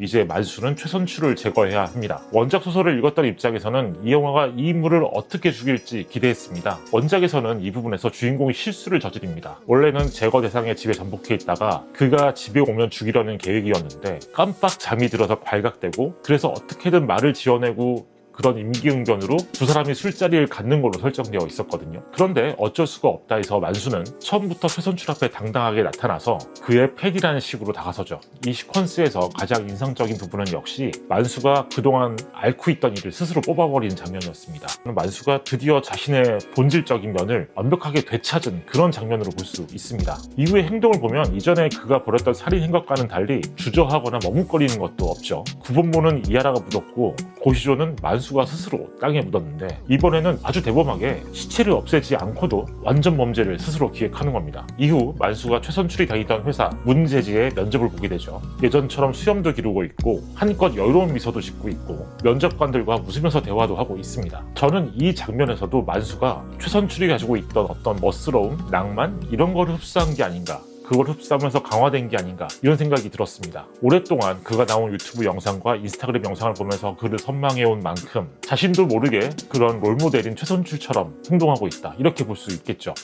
이제 만수는 최선출을 제거해야 합니다. 원작 소설을 읽었던 입장에서는 이 영화가 이 인물을 어떻게 죽일지 기대했습니다. 원작에서는 이 부분에서 주인공이 실수를 저지릅니다. 원래는 제거 대상의 집에 잠복해 있다가 그가 집에 오면 죽이려는 계획이었는데 깜빡 잠이 들어서 발각되고 그래서 어떻게든 말을 지어내고 그런 임기응변으로 두 사람이 술자리를 갖는 걸로 설정되어 있었거든요. 그런데 어쩔 수가 없다 해서 만수는 처음부터 최선출 앞에 당당하게 나타나서 그의 팬이라는 식으로 다가서죠. 이 시퀀스에서 가장 인상적인 부분은 역시 만수가 그동안 앓고 있던 일을 스스로 뽑아버리는 장면이었습니다. 만수가 드디어 자신의 본질적인 면을 완벽하게 되찾은 그런 장면으로 볼 수 있습니다. 이후의 행동을 보면 이전에 그가 벌였던 살인 행각과는 달리 주저하거나 머뭇거리는 것도 없죠. 구본모는 이하라가 묻었고 고시조는 만수 가 스스로 땅에 묻었는데 이번에는 아주 대범하게 시체를 없애지 않고도 완전 범죄를 스스로 기획하는 겁니다. 이후 만수가 최선출이 다니던 회사 문제지의 면접을 보게 되죠. 예전처럼 수염도 기르고 있고 한껏 여유로운 미소도 짓고 있고 면접관들과 웃으면서 대화도 하고 있습니다. 저는 이 장면에서도 만수가 최선출이 가지고 있던 어떤 멋스러움, 낭만 이런 거를 흡수한 게 아닌가 그걸 흡수하면서 강화된 게 아닌가 이런 생각이 들었습니다. 오랫동안 그가 나온 유튜브 영상과 인스타그램 영상을 보면서 그를 선망해온 만큼 자신도 모르게 그런 롤모델인 최선출처럼 행동하고 있다 이렇게 볼 수 있겠죠.